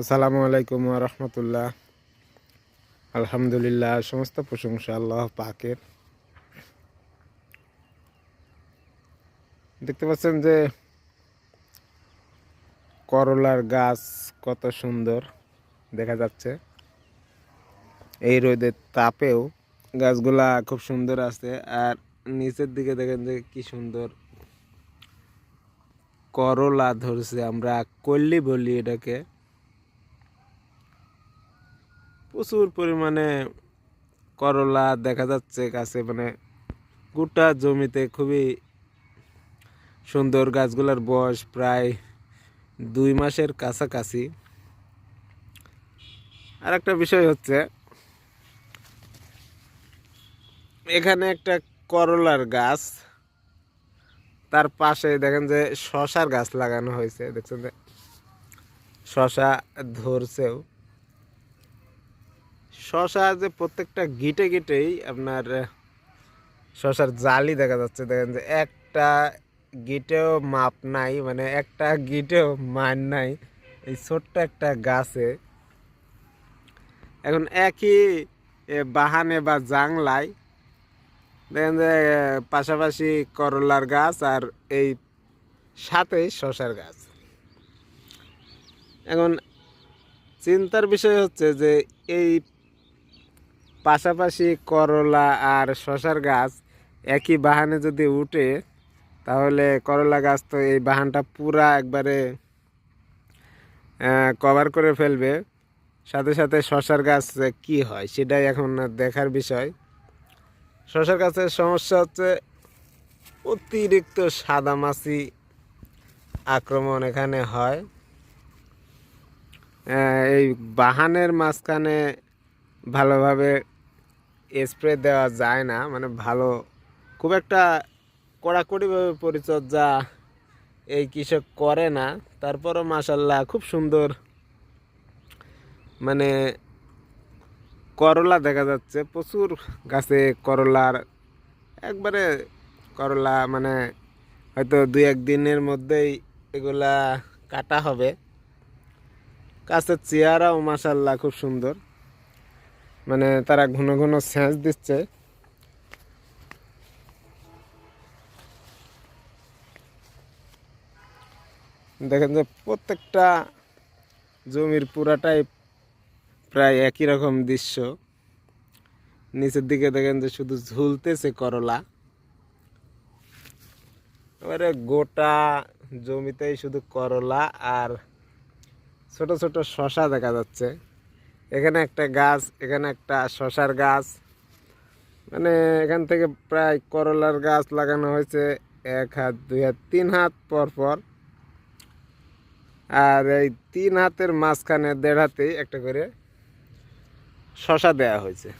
আসসালামু আলাইকুম রহমতুল্লাহ। আলহামদুলিল্লাহ, সমস্ত প্রশংসা আল্লাহ পাকের। দেখতে পাচ্ছেন যে করলার গাছ কত সুন্দর দেখা যাচ্ছে। এই রোদের তাপেও গাছগুলা খুব সুন্দর আছে আর নিচের দিকে দেখেন যে কি সুন্দর করলা ধরছে, আমরা কল্লি বলি এটাকে। প্রচুর পরিমাণে করলা দেখা যাচ্ছে গাছে মানে গোটা জমিতে খুবই সুন্দর গাছগুলোর বয়স প্রায় দুই মাসের কাছাকাছি। আর একটা বিষয় হচ্ছে, এখানে একটা করলার গাছ, তার পাশে দেখেন যে শশার গাছ লাগানো হয়েছে, দেখছেন যে শশা ধরছেও। শশা যে প্রত্যেকটা গিটে গিটেই আপনার শশার জালি দেখা যাচ্ছে। দেখেন যে একটা গিটেও মাপ নাই মানে একটা গিটেও মান নাই এই ছোট্ট একটা গাছে। এখন একই বাহানে বা জাংলায়, দেখেন যে পাশাপাশি করলার গাছ আর এই সাথেই শশার গাছ। এখন চিন্তার বিষয় হচ্ছে যে এই পাশাপাশি করলা আর শশার গাছ একই বাহানে যদি উঠে, তাহলে করলা গাছ তো এই বাহানটা পুরা একবারে কভার করে ফেলবে। সাথে সাথে শশার গাছ কি হয় সেটাই এখন দেখার বিষয়। শশার গাছের সমস্যা হচ্ছে অতিরিক্ত সাদামাছি আক্রমণ এখানে হয়। এই বাহানের মাঝখানে ভালোভাবে স্প্রে দেওয়া যায় না মানে ভালো। খুব একটা কড়াকড়িভাবে পরিচর্যা এই কৃষক করে না। তারপরও মাসাল্লাহ খুব সুন্দর মানে করলা দেখা যাচ্ছে। প্রচুর গাছে করলার, একবারে করলা মানে হয়তো দুই এক দিনের মধ্যেই এগুলা কাটা হবে। গাছের চেয়ারাও মাসাল্লাহ খুব সুন্দর। মানে তারা ঘন ঘন সেচ দিচ্ছে। দেখেন যে প্রত্যেকটা জমির পুরাটাই প্রায় একই রকম দৃশ্য। নিচের দিকে দেখেন যে শুধু ঝুলতেছে করলা। এবারে গোটা জমিতেই শুধু করলা আর ছোট ছোট শশা দেখা যাচ্ছে। এখানে একটা গাছ, এখানে একটা শশার গাছ। মানে এখান থেকে প্রায় করলার গাছ লাগানো হয়েছে, এক হাত, দুই হাত, তিন হাত পর পর। আর এই তিন হাতের মাঝখানে দেড় হাতেই একটা করে শশা দেয়া হয়েছে।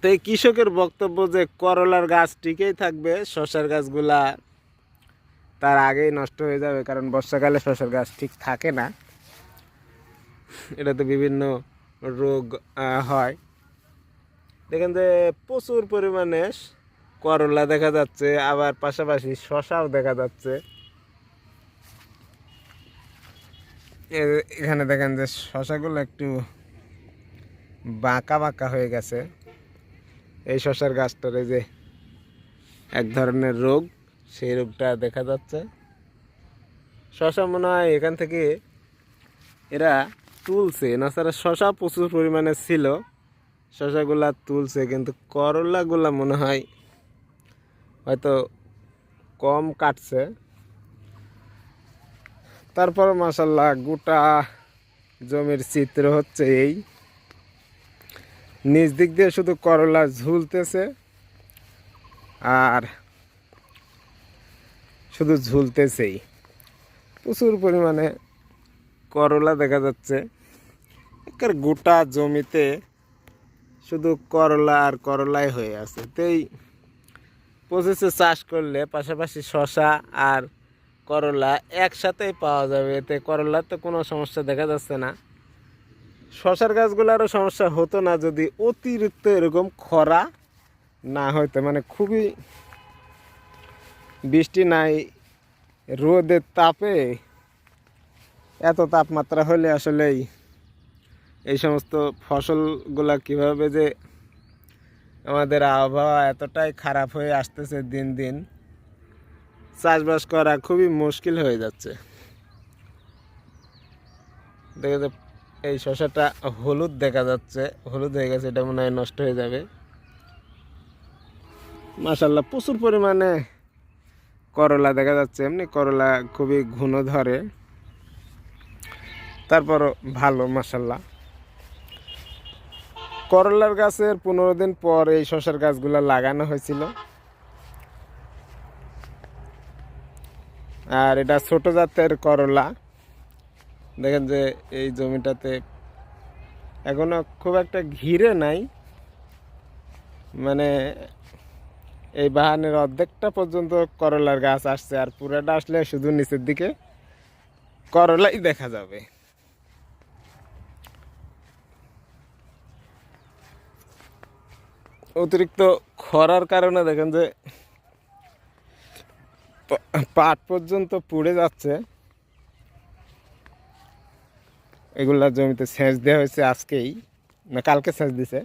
তো এই কৃষকের বক্তব্য যে করলার গাছ টিকেই থাকবে, শশার গাছগুলা তার আগেই নষ্ট হয়ে যাবে, কারণ বর্ষাকালে শশার গাছ ঠিক থাকে না। এটাতে বিভিন্ন রোগ হয়। দেখেন যে প্রচুর পরিমাণে করলা দেখা যাচ্ছে, আবার পাশাপাশি শশাও দেখা যাচ্ছে। এখানে দেখেন যে শশাগুলো একটু বাঁকা বাঁকা হয়ে গেছে। এই শশার গাছটার যে এক ধরনের রোগ, সেই রোগটা দেখা যাচ্ছে। শশা মনে হয় এখান থেকে এরা তুলছে। নাছাড়া শশা প্রচুর পরিমাণে ছিল। শশাগুলা তুলছে, কিন্তু করলাগুলা মনে হয় হয়তো কম কাটছে। তারপর মাসাল্লাহ গোটা জমির চিত্র হচ্ছে এই। নিচ দিক দিয়ে শুধু করলা ঝুলতেছে আর শুধু ঝুলতেছেই। প্রচুর পরিমাণে করলা দেখা যাচ্ছে। একের গোটা জমিতে শুধু করলা আর করলাই হয়ে আছে। তো এই পঁচিশে চাষ করলে পাশাপাশি শশা আর করলা একসাথেই পাওয়া যাবে। এতে করলার তো কোনো সমস্যা দেখা যাচ্ছে না। শশার গাছগুলোরও সমস্যা হতো না যদি অতিরিক্ত এরকম খরা না হইতো। মানে খুবই বৃষ্টি নাই, রোদের তাপে এত তাপমাত্রা হলে আসলেই এই সমস্ত ফসলগুলা কীভাবে যে আমাদের আবহাওয়া এতটাই খারাপ হয়ে আসতেছে দিন দিন, চাষবাস করা খুবই মুশকিল হয়ে যাচ্ছে। দেখে এই শসাটা হলুদ দেখা যাচ্ছে, হলুদ হয়ে গেছে, এটা মনে হয় নষ্ট হয়ে যাবে। মাসাল্লাহ প্রচুর পরিমাণে করলা দেখা যাচ্ছে, এমনি করলা খুবই ঘন ধরে। তারপরও ভালো মাসাল্লাহ করলার গাছের পনেরো দিন পর এই শসার গাছগুলো লাগানো হয়েছিল। আর এটা ছোট জাতের করলা। দেখেন যে এই জমিটাতে এখনও খুব একটা ঘিরে নাই। মানে এই বাহানের অর্ধেকটা পর্যন্ত করলার গাছ আসছে আর পুরাটা আসলে শুধু নিচের দিকে করলাই দেখা যাবে। অতিরিক্ত খরার কারণে দেখেন যে পাট পর্যন্ত পুড়ে যাচ্ছে। এগুলা জমিতে সেচ দেওয়া হয়েছে আজকেই, না কালকে সেচ দিছে।